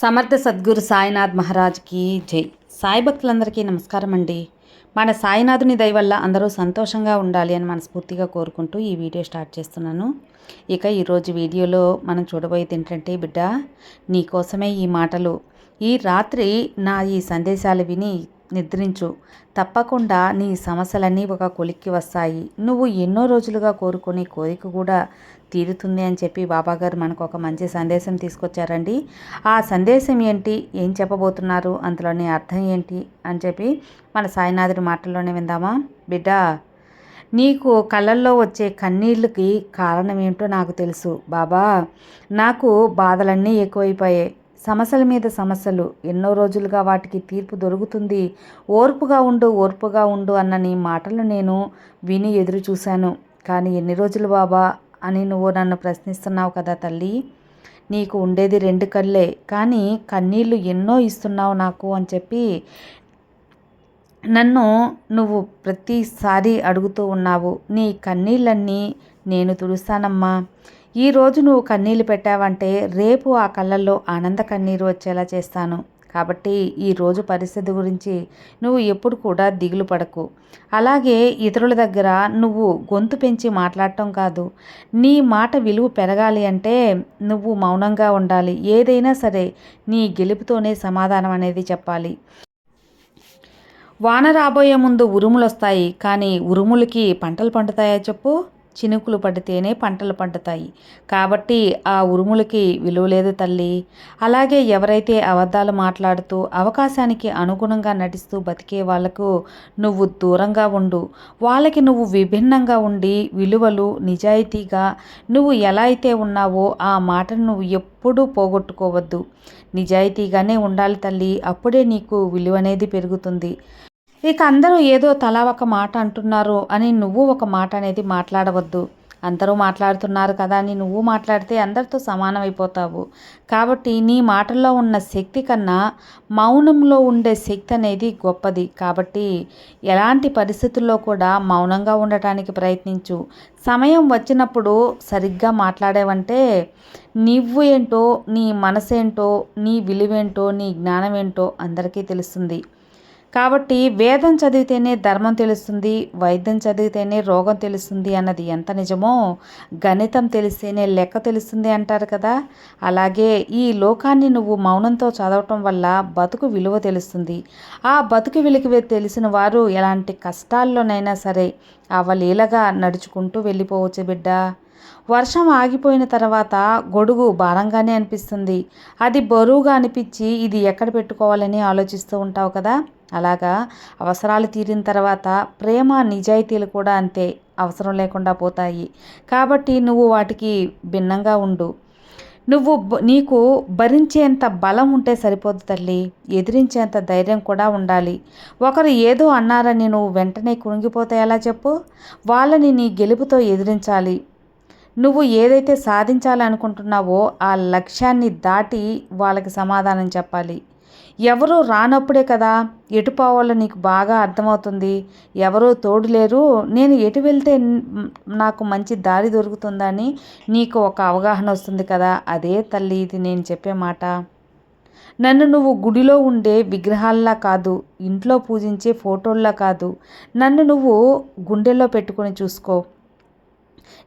సమర్థ సద్గురు సాయినాథ్ మహారాజ్కి జై. సాయి భక్తులందరికీ నమస్కారం అండి. మన సాయినాథుని దయ వల్ల అందరూ సంతోషంగా ఉండాలి అని మనస్ఫూర్తిగా కోరుకుంటూ ఈ వీడియో స్టార్ట్ చేస్తున్నాను. ఇక ఈరోజు వీడియోలో మనం చూడబోయేది ఏంటంటే బిడ్డ నీకోసమే ఈ మాటలు. ఈ రాత్రి నా ఈ సందేశాలు విని నిద్రించు. తప్పకుండా నీ సమస్యలన్నీ ఒక కొలిక్కి వస్తాయి. నువ్వు ఎన్నో రోజులుగా కోరుకునే కోరిక కూడా తీరుతుంది అని చెప్పి బాబాగారు మనకు ఒక మంచి సందేశం తీసుకొచ్చారండి. ఆ సందేశం ఏంటి? ఏం చెప్పబోతున్నారు? అందులోని అర్థం ఏంటి? అని చెప్పి మన సాయినాథుడి మాటల్లోనే విందామా? బిడ్డ నీకు కళ్ళల్లో వచ్చే కన్నీళ్ళకి కారణం ఏంటో నాకు తెలుసు. బాబా నాకు బాధలన్నీ ఎక్కువైపోయాయి. సమస్యల మీద సమస్యలు. ఎన్నో రోజులుగా వాటికి తీర్పు దొరుకుతుంది. ఓర్పుగా ఉండు ఓర్పుగా ఉండు అన్న నీ మాటలు నేను విని ఎదురు చూశాను. కానీ ఎన్ని రోజులు బాబా అని నువ్వు నన్ను ప్రశ్నిస్తున్నావు కదా తల్లి? నీకు ఉండేది రెండు కళ్ళే. కానీ కన్నీళ్ళు ఎన్నో ఇస్తున్నావు నాకు అని చెప్పి నన్ను నువ్వు ప్రతిసారి అడుగుతూ ఉన్నావు. నీ కన్నీళ్ళన్నీ నేను తుడుస్తానమ్మా. ఈరోజు నువ్వు కన్నీళ్ళు పెట్టావంటే రేపు ఆ కళ్ళల్లో ఆనంద కన్నీరు వచ్చేలా చేస్తాను. కాబట్టి ఈరోజు పరిస్థితి గురించి నువ్వు ఎప్పుడు కూడా దిగులు పడకు. అలాగే ఇతరుల దగ్గర నువ్వు గొంతు పెంచి మాట్లాడటం కాదు. నీ మాట విలువ పెరగాలి అంటే నువ్వు మౌనంగా ఉండాలి. ఏదైనా సరే నీ గెలుపుతోనే సమాధానం అనేది చెప్పాలి. వాన రాబోయే ముందు ఉరుములు వస్తాయి కానీ ఉరుములకి పంటలు పండుతాయా చెప్పు? చినుకులు పడితేనే పంటలు పండుతాయి. కాబట్టి ఆ ఉరుములకి విలువ లేదు తల్లి. అలాగే ఎవరైతే అబద్ధాలు మాట్లాడుతూ అవకాశానికి అనుగుణంగా నటిస్తూ బతికే వాళ్ళకు నువ్వు దూరంగా ఉండు. వాళ్ళకి నువ్వు విభిన్నంగా ఉండి విలువలు నిజాయితీగా నువ్వు ఎలా అయితే ఉన్నావో ఆ మాటను నువ్వు ఎప్పుడూ పోగొట్టుకోవద్దు. నిజాయితీగానే ఉండాలి తల్లి. అప్పుడే నీకు విలువ అనేది పెరుగుతుంది. ఇక అందరూ ఏదో తలా ఒక మాట అంటున్నారు అని నువ్వు ఒక మాట అనేది మాట్లాడవద్దు. అందరూ మాట్లాడుతున్నారు కదా అని నువ్వు మాట్లాడితే అందరితో సమానమైపోతావు. కాబట్టి నీ మాటల్లో ఉన్న శక్తి కన్నా మౌనంలో ఉండే శక్తి అనేది గొప్పది. కాబట్టి ఎలాంటి పరిస్థితుల్లో కూడా మౌనంగా ఉండటానికి ప్రయత్నించు. సమయం వచ్చినప్పుడు సరిగ్గా మాట్లాడేవంటే నువ్వు ఏంటో నీ మనసేంటో నీ విలువేంటో నీ జ్ఞానం ఏంటో అందరికీ తెలుస్తుంది. కాబట్టి వేదం చదివితేనే ధర్మం తెలుస్తుంది వైద్యం చదివితేనే రోగం తెలుస్తుంది అన్నది ఎంత నిజమో గణితం తెలిస్తేనే లెక్క తెలుస్తుంది అంటారు కదా. అలాగే ఈ లోకాన్ని నువ్వు మౌనంతో చదవటం వల్ల బతుకు విలువ తెలుస్తుంది. ఆ బతుకు విలువ తెలిసిన వారు ఎలాంటి కష్టాల్లోనైనా సరే అవలీలగా నడుచుకుంటూ వెళ్ళిపోవచ్చు బిడ్డ. వర్షం ఆగిపోయిన తర్వాత గొడుగు భారంగానే అనిపిస్తుంది. అది బరువుగా అనిపించి ఇది ఎక్కడ పెట్టుకోవాలని ఆలోచిస్తూ ఉంటావు కదా? అలాగా అవసరాలు తీరిన తర్వాత ప్రేమ నిజాయితీలు కూడా అంతే అవసరం లేకుండా పోతాయి. కాబట్టి నువ్వు వాటికి భిన్నంగా ఉండు. నువ్వు నీకు భరించేంత బలం ఉంటే సరిపోదు తల్లి. ఎదిరించేంత ధైర్యం కూడా ఉండాలి. ఒకరు ఏదో అన్నారని నువ్వు వెంటనే కుణిగిపోతే ఎలా చెప్పు? వాళ్ళని నీ గెలుపుతో ఎదిరించాలి. నువ్వు ఏదైతే సాధించాలనుకుంటున్నావో ఆ లక్ష్యాన్ని దాటి వాళ్ళకి సమాధానం చెప్పాలి. ఎవరు రానప్పుడే కదా ఎటు పోవాలో నీకు బాగా అర్థమవుతుంది. ఎవరో తోడు లేరు. నేను ఎటు వెళ్తే నాకు మంచి దారి దొరుకుతుందని నీకు ఒక అవగాహన వస్తుంది కదా. అదే తల్లి ఇది నేను చెప్పే మాట. నన్ను నువ్వు గుడిలో ఉండే విగ్రహాల్లా కాదు ఇంట్లో పూజించే ఫోటోల్లా కాదు. నన్ను నువ్వు గుండెల్లో పెట్టుకొని చూసుకో.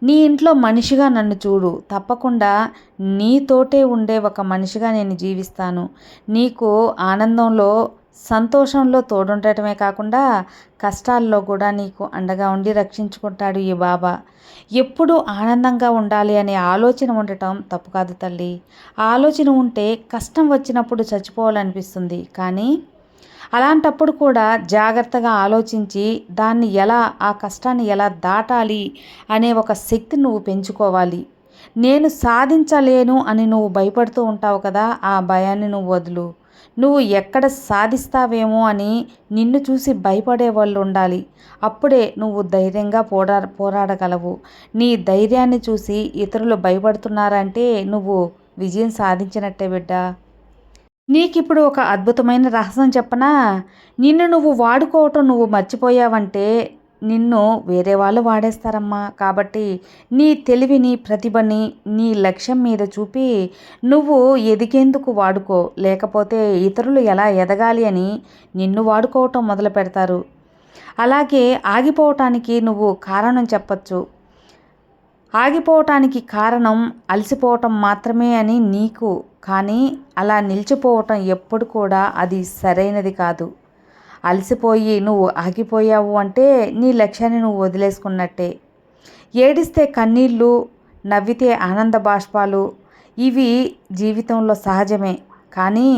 నీ ఇంట్లో మనిషిగా నన్ను చూడు. తప్పకుండా నీతోటే ఉండే ఒక మనిషిగా నేను జీవిస్తాను. నీకు ఆనందంలో సంతోషంలో తోడుండటమే కాకుండా కష్టాల్లో కూడా నీకు అండగా ఉండి రక్షించుకుంటాడు ఈ బాబా. ఎప్పుడు ఆనందంగా ఉండాలి అనే ఆలోచన ఉండటం తప్పు కాదు తల్లి. ఆలోచన ఉంటే కష్టం వచ్చినప్పుడు చచ్చిపోవాలనిపిస్తుంది. కానీ అలాంటప్పుడు కూడా జాగ్రత్తగా ఆలోచించి దాన్ని ఎలా ఆ కష్టాన్ని ఎలా దాటాలి అనే ఒక శక్తి నువ్వు పెంచుకోవాలి. నేను సాధించలేను అని నువ్వు భయపడుతూ ఉంటావు కదా ఆ భయాన్ని నువ్వు వదులు. నువ్వు ఎక్కడ సాధిస్తావేమో అని నిన్ను చూసి భయపడే వాళ్ళు ఉండాలి. అప్పుడే నువ్వు ధైర్యంగా పోరా పోరాడగలవు. నీ ధైర్యాన్ని చూసి ఇతరులు భయపడుతున్నారంటే నువ్వు విజయం సాధించినట్టే బిడ్డ. నీకిప్పుడు ఒక అద్భుతమైన రహస్యం చెప్పనా? నిన్ను నువ్వు వాడుకోవటం నువ్వు మర్చిపోయావంటే నిన్ను వేరే వాళ్ళు వాడేస్తారమ్మా. కాబట్టి నీ తెలివిని ప్రతిభని నీ లక్ష్యం మీద చూపి నువ్వు ఎదిగేందుకు వాడుకో. లేకపోతే ఇతరులు ఎలా ఎదగాలి అని నిన్ను వాడుకోవటం మొదలు పెడతారు అలాగే ఆగిపోవటానికి నువ్వు కారణం చెప్పచ్చు. ఆగిపోవటానికి కారణం అలసిపోవటం మాత్రమే అని నీకు కానీ అలా నిలిచిపోవటం ఎప్పుడు కూడా అది సరైనది కాదు. అలసిపోయి నువ్వు ఆగిపోయావు అంటే నీ లక్ష్యాన్ని నువ్వు వదిలేసుకున్నట్టే. ఏడిస్తే కన్నీళ్ళు నవ్వితే ఆనంద బాష్పాలు ఇవి జీవితంలో సహజమే. కానీ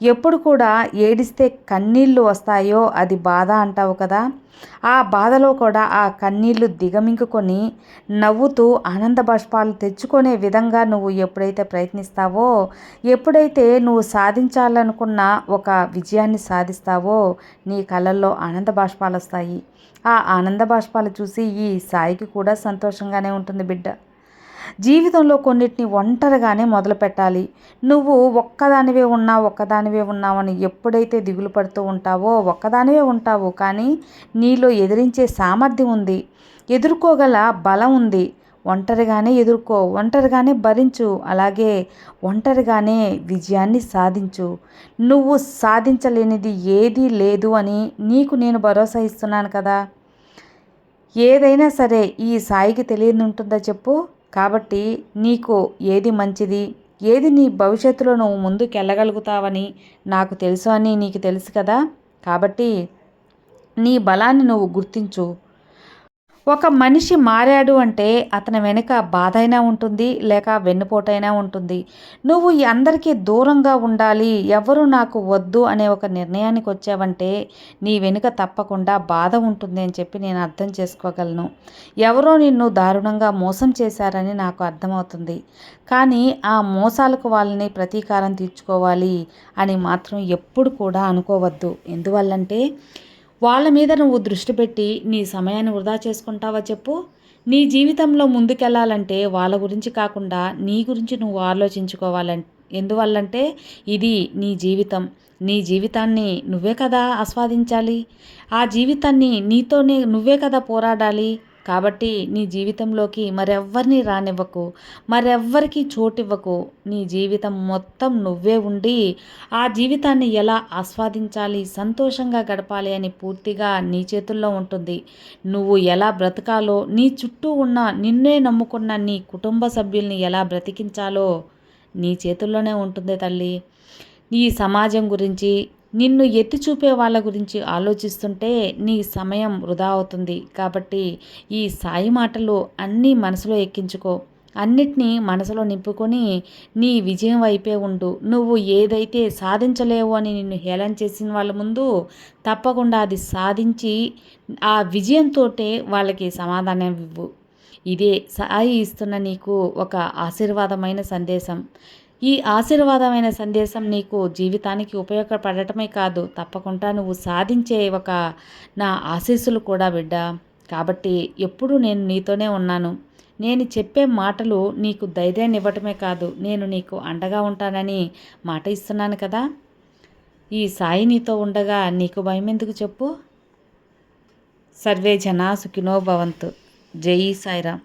ఎప్పుడు కూడా ఏడిస్తే కన్నీళ్ళు వస్తాయో అది బాధ అంటావు కదా. ఆ బాధలో కూడా ఆ కన్నీళ్ళు దిగమింగుకొని నవ్వుతూ ఆనంద బాష్పాలు తెచ్చుకునే విధంగా నువ్వు ఎప్పుడైతే ప్రయత్నిస్తావో ఎప్పుడైతే నువ్వు సాధించాలనుకున్న ఒక విజయాన్ని సాధిస్తావో నీ కళ్ళల్లో ఆనంద బాష్పాలు వస్తాయి. ఆ ఆనంద బాష్పాలు చూసి ఈ సాయికి కూడా సంతోషంగానే ఉంటుంది బిడ్డ. జీవితంలో కొన్నిటిని ఒంటరిగానే మొదలు పెట్టాలి నువ్వు ఒక్కదానివే ఉన్నావు ఒక్కదానివే ఉన్నావని ఎప్పుడైతే దిగులు పడుతూ ఉంటావో ఒక్కదానివే ఉంటావు. కానీ నీలో ఎదిరించే సామర్థ్యం ఉంది. ఎదుర్కోగల బలం ఉంది. ఒంటరిగానే ఎదుర్కో ఒంటరిగానే భరించు. అలాగే ఒంటరిగానే విజయాన్ని సాధించు. నువ్వు సాధించలేనిది ఏదీ లేదు అని నీకు నేను భరోసా ఇస్తున్నాను కదా. ఏదైనా సరే ఈ సాయికి తెలియని ఉంటుందా చెప్పు? కాబట్టి నీకు ఏది మంచిది? ఏది నీ భవిష్యత్తులో నువ్వు ముందుకు వెళ్ళగలుగుతావని నాకు తెలుసు అని నీకు తెలుసు కదా? కాబట్టి నీ బలాన్ని నువ్వు గుర్తించు. ఒక మనిషి మారాడు అంటే అతని వెనుక బాధ అయినా ఉంటుంది లేక వెన్నుపోటైనా ఉంటుంది. నువ్వు అందరికీ దూరంగా ఉండాలి ఎవరు నాకు వద్దు అనే ఒక నిర్ణయానికి వచ్చావంటే నీ వెనుక తప్పకుండా బాధ ఉంటుంది అని చెప్పి నేను అర్థం చేసుకోగలను. ఎవరో నిన్ను దారుణంగా మోసం చేశారని నాకు అర్థమవుతుంది. కానీ ఆ మోసాలకు వాళ్ళని ప్రతీకారం తీర్చుకోవాలి అని మాత్రం ఎప్పుడు కూడా అనుకోవద్దు. ఎందువల్లంటే వాళ్ళ మీద నువ్వు దృష్టి పెట్టి నీ సమయాన్ని వృధా చేసుకుంటావా చెప్పు? నీ జీవితంలో ముందుకెళ్ళాలంటే వాళ్ళ గురించి కాకుండా నీ గురించి నువ్వు ఆలోచించుకోవాలంటే ఎందువల్లంటే ఇది నీ జీవితం. నీ జీవితాన్ని నువ్వే కదా ఆస్వాదించాలి. ఆ జీవితాన్ని నీతోనే నువ్వే కదా పోరాడాలి. కాబట్టి నీ జీవితంలోకి మరెవ్వరిని రానివ్వకు మరెవ్వరికి చోటివ్వకు. నీ జీవితం మొత్తం నువ్వే ఉండి ఆ జీవితాన్ని ఎలా ఆస్వాదించాలి సంతోషంగా గడపాలి అని పూర్తిగా నీ చేతుల్లో ఉంటుంది. నువ్వు ఎలా బ్రతకాలో నీ చుట్టూ ఉన్న నిన్నే నమ్ముకున్న నీ కుటుంబ సభ్యుల్ని ఎలా బ్రతికించాలో నీ చేతుల్లోనే ఉంటుంది తల్లి. ఈ సమాజం గురించి నిన్ను ఎత్తి చూపే వాళ్ళ గురించి ఆలోచిస్తుంటే నీ సమయం వృధా అవుతుంది. కాబట్టి ఈ సాయి మాటలు అన్నీ మనసులో ఎక్కించుకో. అన్నిటినీ మనసులో నింపుకొని నీ విజయం వైపే ఉండు. నువ్వు ఏదైతే సాధించలేవు అని నిన్ను హేళన చేసిన వాళ్ళ ముందు తప్పకుండా అది సాధించి ఆ విజయంతో వాళ్ళకి సమాధానం ఇవ్వు. ఇదే సాయి ఇస్తున్న నీకు ఒక ఆశీర్వాదమైన సందేశం. ఈ ఆశీర్వాదమైన సందేశం నీకు జీవితానికి ఉపయోగపడటమే కాదు తప్పకుండా నువ్వు సాధించే ఒక నా ఆశీస్సులు కూడా బిడ్డ. కాబట్టి ఎప్పుడు నేను నీతోనే ఉన్నాను. నేను చెప్పే మాటలు నీకు ధైర్యాన్ని ఇవ్వటమే కాదు నేను నీకు అండగా ఉంటానని మాట ఇస్తున్నాను కదా. ఈ సాయి నీతో ఉండగా నీకు భయం ఎందుకు చెప్పు? సర్వే జనా సుఖినో భవంతు. జై సాయిరామ్.